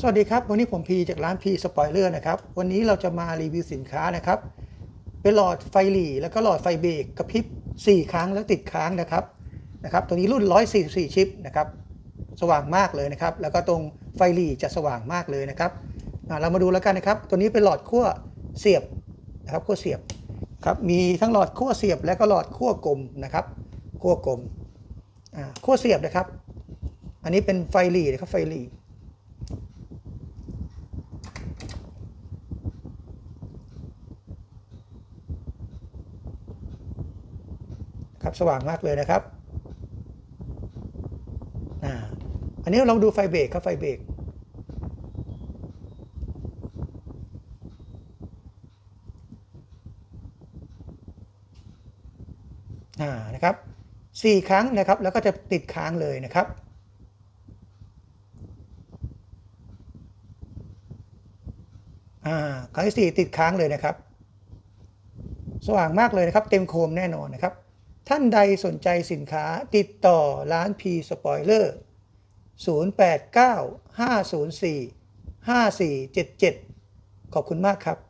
สวัสดีครับ วันนี้ผมพีจากร้านพีสปอยเลอร์นะครับ วันนี้เราจะมารีวิวสินค้านะครับ เป็นหลอดไฟหลีแล้วก็หลอดไฟเบรกกระพริบ 4 ครั้งแล้วติดค้างนะครับนะครับ ตัวนี้รุ่น 144 ชิปนะครับ สว่างมากเลยนะครับ แล้วก็ตรงไฟหลีจะสว่างมากเลยนะครับอ่าเรามาดูแล้วกันนะครับ ตัวนี้เป็นหลอดขั้วเสียบนะครับขั้วเสียบครับมีทั้งหลอดขั้วเสียบและก็หลอดขั้วกลมนะครับขั้วกลมอ่าขั้วเสียบนะครับ อันนี้เป็นไฟหลีนะครับไฟหลี ครับสว่างมากเลยนะครับอันนี้เราดูไฟเบรกครับไฟเบรกนะครับสี่ครั้งนะครับแล้วก็จะติดค้างเลยนะครับครั้งที่สี่ติดค้างเลยนะครับ สว่างมากเลยนะครับ เต็มโคมแน่นอนนะครับ ท่านใดสนใจสินค้าติดต่อร้าน P Spoiler 089 504 5477 ขอบคุณมากครับ